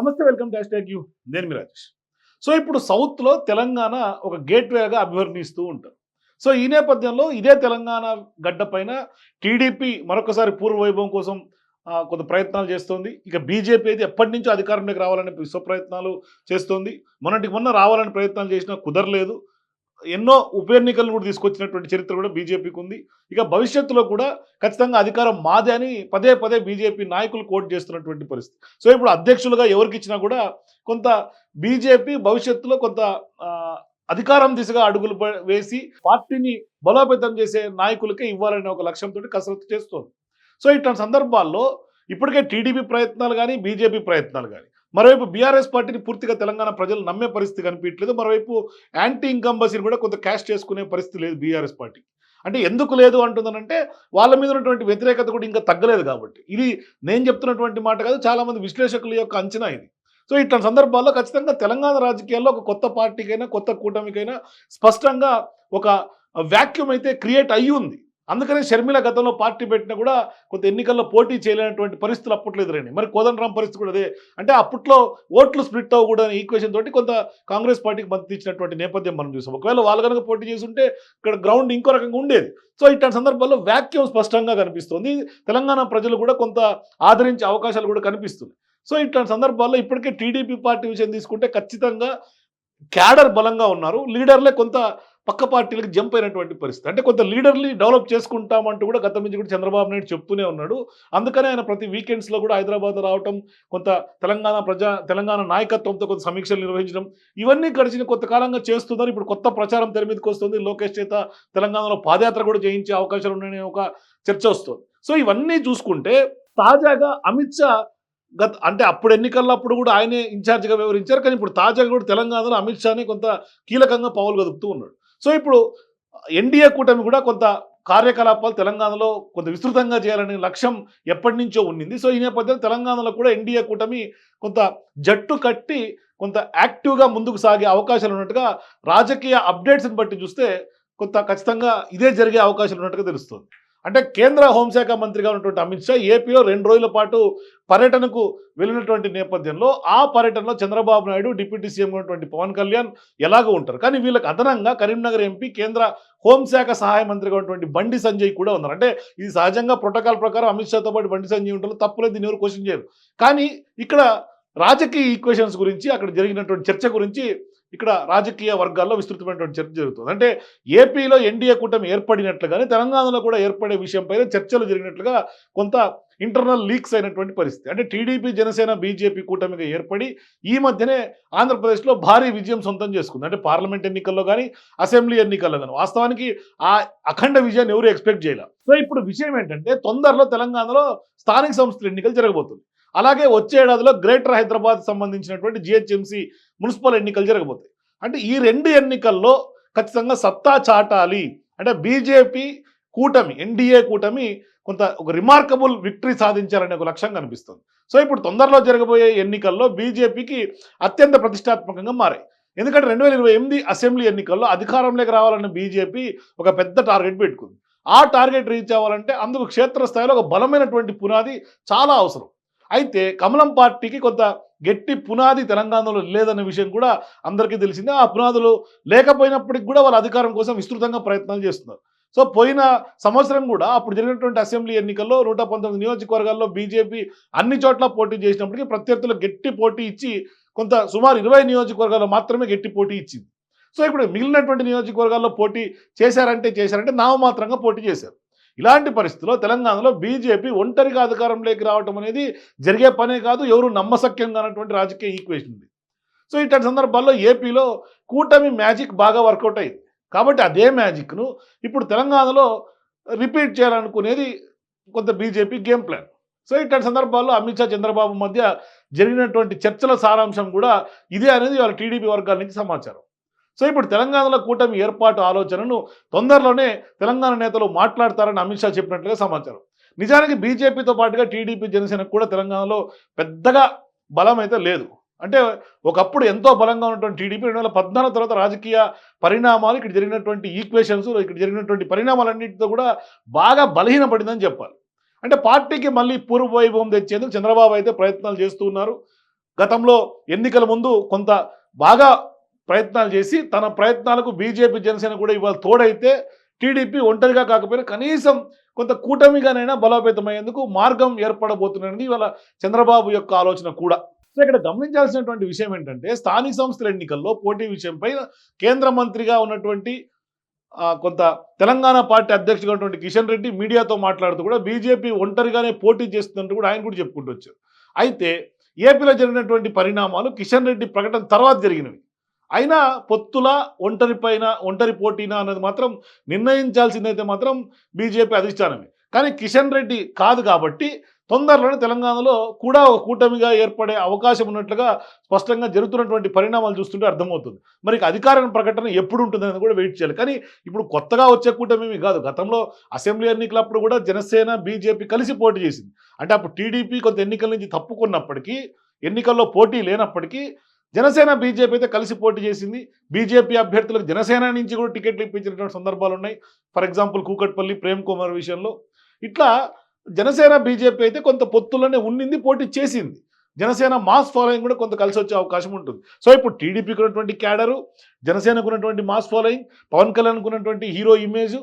నమస్తే welcome dash tag you. నేను మీ Rajesh. So ఇప్పుడు సౌత్లో తెలంగాణ ఒక గేట్వేగా అభివర్ణిస్తూ ఉంటారు. సో ఈ నేపథ్యంలో ఇదే తెలంగాణ గడ్డ పైన టీడీపీ మరొకసారి పూర్వ వైభవం కోసం కొంత ప్రయత్నాలు చేస్తోంది. ఇక బీజేపీ అయితే ఎప్పటి నుంచో అధికారంలోకి రావాలని విశ్వ ప్రయత్నాలు చేస్తోంది. మొన్నటికి మొన్న రావాలని ప్రయత్నాలు చేసినా కుదరలేదు. ఎన్నో ఉప ఎన్నికలను కూడా తీసుకొచ్చినటువంటి చరిత్ర కూడా బీజేపీకి ఉంది. ఇక భవిష్యత్తులో కూడా ఖచ్చితంగా అధికారం మాదే అని పదే పదే బీజేపీ నాయకులు కోట్ చేస్తున్నటువంటి పరిస్థితి. సో ఇప్పుడు అధ్యక్షులుగా ఎవరికి ఇచ్చినా కూడా కొంత బీజేపీ భవిష్యత్తులో కొంత ఆ, అధికారం దిశగా అడుగులు వేసి పార్టీని బలోపేతం చేసే నాయకులకే ఇవ్వాలనే ఒక లక్ష్యంతో కసరత్తు చేస్తోంది. సో ఇట్లాంటి సందర్భాల్లో ఇప్పటికే టీడీపీ ప్రయత్నాలు కానీ బీజేపీ ప్రయత్నాలు కానీ మరోవైపు బీఆర్ఎస్ పార్టీని పూర్తిగా తెలంగాణ ప్రజలు నమ్మే పరిస్థితి కనిపించట్లేదు. మరోవైపు యాంటీ ఇంకంబసీని కూడా కొంత క్యాష్ చేసుకునే పరిస్థితి లేదు బీఆర్ఎస్ పార్టీ. అంటే ఎందుకు లేదు అంటుందనంటే వాళ్ళ మీద ఉన్నటువంటి వ్యతిరేకత కూడా ఇంకా తగ్గలేదు కాబట్టి. ఇది నేను చెప్తున్నటువంటి మాట కాదు చాలా మంది విశ్లేషకుల యొక్క అంచనా ఇది. సో ఇట్లాంటి సందర్భాల్లో ఖచ్చితంగా తెలంగాణ రాజకీయాల్లో ఒక కొత్త పార్టీకైనా కొత్త కూటమికైనా స్పష్టంగా ఒక వ్యాక్యూమ్ అయితే క్రియేట్ అయ్యి ఉంది. అందుకనే షర్మిల గతంలో పార్టీ పెట్టినా కూడా కొంత ఎన్నికల్లో పోటీ చేయలేనటువంటి పరిస్థితులు అప్పట్లో ఎదురైనాయి మరి కోదండరాం పరిస్థితి కూడా అదే. అంటే అప్పట్లో ఓట్లు స్ప్లిట్ అవ్వకూడని ఈక్వేషన్ తోటి కొంత కాంగ్రెస్ పార్టీకి మద్దతు ఇచ్చినటువంటి నేపథ్యం మనం చూసాం. ఒకవేళ వాళ్ళు కనుక పోటీ చేస్తుంటే ఇక్కడ గ్రౌండ్ ఇంకో రకంగా ఉండేది. సో ఇట్లాంటి సందర్భాల్లో వ్యాక్యూమ్ స్పష్టంగా కనిపిస్తుంది. తెలంగాణ ప్రజలు కూడా కొంత ఆదరించే అవకాశాలు కూడా కనిపిస్తుంది సో ఇట్లాంటి సందర్భాల్లో ఇప్పటికే టీడీపీ పార్టీ విషయం తీసుకుంటే ఖచ్చితంగా క్యాడర్ బలంగా ఉన్నారు. లీడర్లే కొంత పక్క పార్టీలకు జంప్ అయినటువంటి పరిస్థితి. అంటే కొంత లీడర్ని డెవలప్ చేసుకుంటామంటూ కూడా గతం నుంచి కూడా చంద్రబాబు నాయుడు చెప్తూనే ఉన్నాడు. అందుకనే ఆయన ప్రతి వీకెండ్స్లో కూడా హైదరాబాద్ రావటం కొంత తెలంగాణ ప్రజా తెలంగాణ నాయకత్వంతో కొంత సమీక్షలు నిర్వహించడం ఇవన్నీ గడిచిన కొంతకాలంగా చేస్తున్నారు. ఇప్పుడు కొత్త ప్రచారం తెర మీదకి వస్తుంది. లోకేష్ చేత తెలంగాణలో పాదయాత్ర కూడా చేయించే అవకాశాలు ఉన్నాయనే ఒక చర్చ వస్తుంది. సో ఇవన్నీ చూసుకుంటే తాజాగా అమిత్ షా గత అంటే అప్పుడు ఎన్నికల్లో అప్పుడు కూడా ఆయనే ఇన్ఛార్జ్గా వ్యవహరించారు. కానీ ఇప్పుడు తాజాగా కూడా తెలంగాణలో అమిత్ షాని కొంత కీలకంగా పావులు కదుపుతూ ఉన్నాడు. సో ఇప్పుడు ఎన్డీఏ కూటమి కూడా కొంత కార్యకలాపాలు తెలంగాణలో కొంత విస్తృతంగా చేయాలనే లక్ష్యం ఎప్పటి నుంచో ఉండింది సో ఈ నేపథ్యంలో తెలంగాణలో కూడా ఎన్డీఏ కూటమి కొంత జట్టు కట్టి కొంత యాక్టివ్గా ముందుకు సాగే అవకాశాలు ఉన్నట్టుగా రాజకీయ అప్డేట్స్ని బట్టి చూస్తే కొంత ఖచ్చితంగా ఇదే జరిగే అవకాశాలు ఉన్నట్టుగా తెలుస్తుంది. అంటే కేంద్ర హోంశాఖ మంత్రిగా ఉన్నటువంటి అమిత్ షా ఏపీలో రెండు రోజుల పాటు పర్యటనకు వెళ్ళినటువంటి నేపథ్యంలో ఆ పర్యటనలో చంద్రబాబు నాయుడు డిప్యూటీ సీఎం ఉన్నటువంటి పవన్ కళ్యాణ్ ఎలాగో ఉంటారు. కానీ వీళ్ళకి అదనంగా కరీంనగర్ ఎంపీ కేంద్ర హోంశాఖ సహాయ మంత్రిగా ఉన్నటువంటి బండి సంజయ్ కూడా ఉన్నారు. అంటే ఇది సహజంగా ప్రోటోకాల్ ప్రకారం అమిత్ షాతో పాటు బండి సంజయ్ ఉంటారు తప్పులేదు దీని ఎవరు క్వశ్చన్ చేయరు. కానీ ఇక్కడ రాజకీయ ఈక్వేషన్స్ గురించి అక్కడ జరిగినటువంటి చర్చ గురించి ఇక్కడ రాజకీయ వర్గాల్లో విస్తృతమైనటువంటి చర్చ జరుగుతుంది. అంటే ఏపీలో ఎన్డీఏ కూటమి ఏర్పడినట్లుగానే తెలంగాణలో కూడా ఏర్పడే విషయంపైన చర్చలు జరిగినట్లుగా కొంత ఇంటర్నల్ లీక్స్ అయినటువంటి పరిస్థితి. అంటే టీడీపీ జనసేన బీజేపీ కూటమిగా ఏర్పడి ఈ మధ్యనే ఆంధ్రప్రదేశ్లో భారీ విజయం సొంతం చేసుకుంది. అంటే పార్లమెంట్ ఎన్నికల్లో కానీ అసెంబ్లీ ఎన్నికల్లో కానీ వాస్తవానికి ఆ అఖండ విజయాన్ని ఎవరు ఎక్స్పెక్ట్ చేయలే. సో ఇప్పుడు విషయం ఏంటంటే తొందరలో తెలంగాణలో స్థానిక సంస్థల ఎన్నికలు జరగబోతుంది అలాగే వచ్చే ఏడాదిలో గ్రేటర్ హైదరాబాద్ సంబంధించినటువంటి జిహెచ్ఎంసీ మున్సిపల్ ఎన్నికలు జరగబోతాయి. అంటే ఈ రెండు ఎన్నికల్లో ఖచ్చితంగా సత్తా చాటాలి. అంటే బీజేపీ కూటమి ఎన్డీఏ కూటమి కొంత ఒక రిమార్కబుల్ విక్టరీ సాధించాలనే ఒక లక్ష్యం కనిపిస్తుంది. సో ఇప్పుడు తొందరలో జరగబోయే ఎన్నికల్లో బీజేపీకి అత్యంత ప్రతిష్టాత్మకంగా మారాయి. ఎందుకంటే రెండు వేల ఇరవై ఎనిమిది అసెంబ్లీ ఎన్నికల్లో అధికారంలోకి రావాలన్న బీజేపీ ఒక పెద్ద టార్గెట్ పెట్టుకుంది. ఆ టార్గెట్ రీచ్ అవ్వాలంటే అందుకు క్షేత్రస్థాయిలో ఒక బలమైనటువంటి పునాది చాలా అవసరం. అయితే కమలం పార్టీకి కొంత గట్టి పునాది తెలంగాణలో లేదన్న విషయం కూడా అందరికీ తెలిసిందే. ఆ పునాదులు లేకపోయినప్పటికి కూడా వాళ్ళ అధికారం కోసం విస్తృతంగా ప్రయత్నాలు చేస్తున్నారు. సో పోయిన సంవత్సరం కూడా అప్పుడు జరిగినటువంటి అసెంబ్లీ ఎన్నికల్లో నూట పంతొమ్మిది నియోజకవర్గాల్లో బీజేపీ అన్ని చోట్ల పోటీ చేసినప్పటికీ ప్రత్యర్థులు గట్టి పోటీ ఇచ్చి కొంత సుమారు ఇరవై నియోజకవర్గాల్లో మాత్రమే గట్టి పోటీ ఇచ్చింది. సో ఇప్పుడు మిగిలినటువంటి నియోజకవర్గాల్లో పోటీ చేశారంటే చేశారంటే నామమాత్రంగా పోటీ చేశారు. ఇలాంటి పరిస్థితుల్లో తెలంగాణలో బీజేపీ ఒంటరిగా అధికారంలోకి రావటం అనేది జరిగే పనే కాదు ఎవరు నమ్మసక్యంగా అన్నటువంటి రాజకీయ ఈక్వేషన్ ఉంది సో ఇట్లాంటి సందర్భాల్లో ఏపీలో కూటమి మ్యాజిక్ బాగా వర్కౌట్ అయింది. కాబట్టి అదే మ్యాజిక్ను ఇప్పుడు తెలంగాణలో రిపీట్ చేయాలనుకునేది కొంత బీజేపీ గేమ్ ప్లాన్. సో ఇట్లాంటి సందర్భాల్లో అమిత్ షా చంద్రబాబు మధ్య జరిగినటువంటి చర్చల సారాంశం కూడా ఇదే అనేది వాళ్ళ టీడీపీ వర్గాల నుంచి సమాచారం. సో ఇప్పుడు తెలంగాణలో కూటమి ఏర్పాటు ఆలోచనను తొందరలోనే తెలంగాణ నేతలు మాట్లాడతారని అమిత్ షా చెప్పినట్లుగా సమాచారం. నిజానికి బీజేపీతో పాటుగా టీడీపీ జనసేన కూడా తెలంగాణలో పెద్దగా బలం అయితే లేదు. అంటే ఒకప్పుడు ఎంతో బలంగా ఉన్నటువంటి టీడీపీ రెండు వేల పద్నాలుగు తర్వాత రాజకీయ పరిణామాలు ఇక్కడ జరిగినటువంటి ఈక్వేషన్స్ ఇక్కడ జరిగినటువంటి పరిణామాలన్నింటితో కూడా బాగా బలహీనపడిందని చెప్పాలి. అంటే పార్టీకి మళ్ళీ పూర్వ వైభవం తెచ్చేందుకు చంద్రబాబు అయితే ప్రయత్నాలు చేస్తూ ఉన్నారు. గతంలో ఎన్నికల ముందు కొంత బాగా ప్రయత్నాలు చేసి తన ప్రయత్నాలకు బీజేపీ జనసేన కూడా ఇవాళ తోడైతే టీడీపీ ఒంటరిగా కాకపోయినా కనీసం కొంత కూటమిగానైనా బలోపేతమయ్యేందుకు మార్గం ఏర్పడబోతున్నది ఇవాళ చంద్రబాబు యొక్క ఆలోచన కూడా. సో ఇక్కడ గమనించాల్సినటువంటి విషయం ఏంటంటే స్థానిక సంస్థల ఎన్నికల్లో పోటీ విషయంపై కేంద్ర మంత్రిగా ఉన్నటువంటి కొంత తెలంగాణ పార్టీ అధ్యక్షుడు ఉన్నటువంటి కిషన్ రెడ్డి మీడియాతో మాట్లాడుతూ కూడా బీజేపీ ఒంటరిగానే పోటీ చేస్తుందంటూ కూడా ఆయన కూడా చెప్పుకుంటూ వచ్చారు. అయితే ఏపీలో జరిగినటువంటి పరిణామాలు కిషన్ రెడ్డి ప్రకటన తర్వాత జరిగినవి. అయినా పొత్తుల ఒంటరి పైన ఒంటరి పోటీనా అన్నది మాత్రం నిర్ణయించాల్సిందైతే మాత్రం బీజేపీ అధిష్టానమే. కానీ కిషన్ రెడ్డి కాదు కాబట్టి తొందరలోనే తెలంగాణలో కూడా ఒక కూటమిగా ఏర్పడే అవకాశం ఉన్నట్లుగా స్పష్టంగా జరుగుతున్నటువంటి పరిణామాలు చూస్తుంటే అర్థమవుతుంది. మరి అధికార ప్రకటన ఎప్పుడు ఉంటుందనేది కూడా వెయిట్ చేయాలి. కానీ ఇప్పుడు కొత్తగా వచ్చే కూటమి కాదు. గతంలో అసెంబ్లీ ఎన్నికలప్పుడు కూడా జనసేన బీజేపీ కలిసి పోటీ చేసింది. అంటే అప్పుడు టీడీపీ కొంత ఎన్నికల నుంచి తప్పుకున్నప్పటికీ ఎన్నికల్లో పోటీ లేనప్పటికీ జనసేన బీజేపీ అయితే కలిసి పోటీ చేసింది. బీజేపీ అభ్యర్థులకు జనసేన నుంచి కూడా టికెట్లు ఇప్పించినటువంటి సందర్భాలు ఉన్నాయి. ఫర్ ఎగ్జాంపుల్ కూకట్పల్లి ప్రేమ్ కుమార్ విషయంలో. ఇట్లా జనసేన బీజేపీ అయితే కొంత పొత్తులోనే ఉండింది పోటీ చేసింది. జనసేన మాస్ ఫాలోయింగ్ కూడా కొంత కలిసి వచ్చే అవకాశం ఉంటుంది. సో ఇప్పుడు టీడీపీకి ఉన్నటువంటి క్యాడరు జనసేనకు ఉన్నటువంటి మాస్ ఫాలోయింగ్ పవన్ కళ్యాణ్కు ఉన్నటువంటి హీరో ఇమేజ్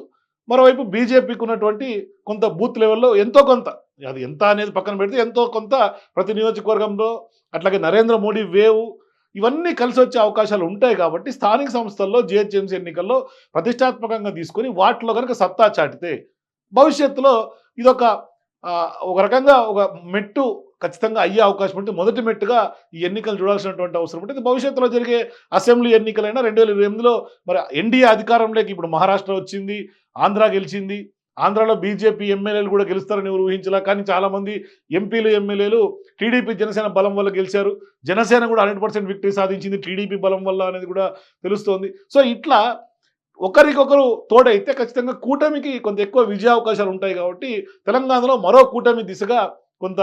మరోవైపు బీజేపీకి ఉన్నటువంటి కొంత బూత్ లెవెల్లో ఎంతో కొంత అది ఎంత అనేది పక్కన పెడితే ఎంతో కొంత ప్రతి నియోజకవర్గంలో అట్లాగే నరేంద్ర మోడీ వేవ్ ఇవన్నీ కలిసి వచ్చే అవకాశాలు ఉంటాయి కాబట్టి స్థానిక సంస్థల్లో జిహెచ్ఎంసీ ఎన్నికల్లో ప్రతిష్టాత్మకంగా తీసుకొని వాటిలో కనుక సత్తా చాటితే భవిష్యత్తులో ఇదొక ఒక రకంగా ఒక మెట్టు ఖచ్చితంగా అయ్యే అవకాశం ఉంటుంది. మొదటి మెట్టుగా ఈ ఎన్నికలు చూడాల్సినటువంటి అవసరం ఉంటుంది. భవిష్యత్తులో జరిగే అసెంబ్లీ ఎన్నికలైనా రెండు వేల ఇరవై ఎనిమిదిలో మరి ఎన్డీఏ అధికారంలోకి ఇప్పుడు మహారాష్ట్ర వచ్చింది ఆంధ్ర గెలిచింది ఆంధ్రాలో బీజేపీ ఎమ్మెల్యేలు కూడా గెలుస్తారని ఊహించలా కానీ చాలామంది ఎంపీలు ఎమ్మెల్యేలు టీడీపీ జనసేన బలం వల్ల గెలిచారు. జనసేన కూడా హండ్రెడ్ పర్సెంట్ విక్టరీ సాధించింది టీడీపీ బలం వల్ల అనేది కూడా తెలుస్తోంది. సో ఇట్లా ఒకరికొకరు తోడైతే ఖచ్చితంగా కూటమికి కొంత ఎక్కువ విజయ అవకాశాలు ఉంటాయి కాబట్టి తెలంగాణలో మరో కూటమి దిశగా కొంత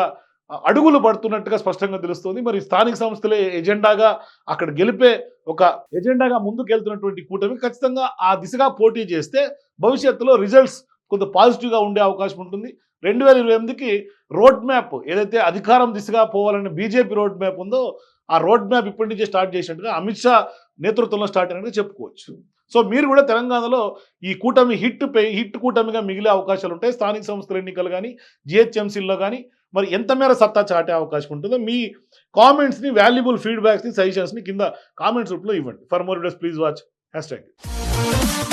అడుగులు పడుతున్నట్టుగా స్పష్టంగా తెలుస్తుంది. మరి స్థానిక సంస్థలే ఎజెండాగా అక్కడ గెలిపే ఒక ఎజెండాగా ముందుకు వెళ్తున్నటువంటి కూటమి ఖచ్చితంగా ఆ దిశగా పోటీ చేస్తే భవిష్యత్తులో రిజల్ట్స్ కొంత పాజిటివ్గా ఉండే అవకాశం ఉంటుంది. రెండు వేల ఇరవై ఎనిమిదికి రోడ్ మ్యాప్ ఏదైతే అధికారం దిశగా పోవాలని బీజేపీ రోడ్ మ్యాప్ ఉందో ఆ రోడ్ మ్యాప్ ఇప్పటి నుంచే స్టార్ట్ చేసినట్టుగా అమిత్ షా నేతృత్వంలో స్టార్ట్ అయినట్టుగా చెప్పుకోవచ్చు. సో మీరు కూడా తెలంగాణలో ఈ కూటమి హిట్ పే హిట్ కూటమిగా మిగిలే అవకాశాలు ఉంటాయి. స్థానిక సంస్థల ఎన్నికలు కానీ జిహెచ్ఎంసీల్లో కానీ మరి ఎంత మేర సత్తా చాటే అవకాశం ఉంటుందో మీ కామెంట్స్ని వాల్యుబుల్ ఫీడ్బ్యాక్స్ని సజెషన్స్ని కింద కామెంట్స్ రూపంలో ఇవ్వండి. For more days please watch. Hashtag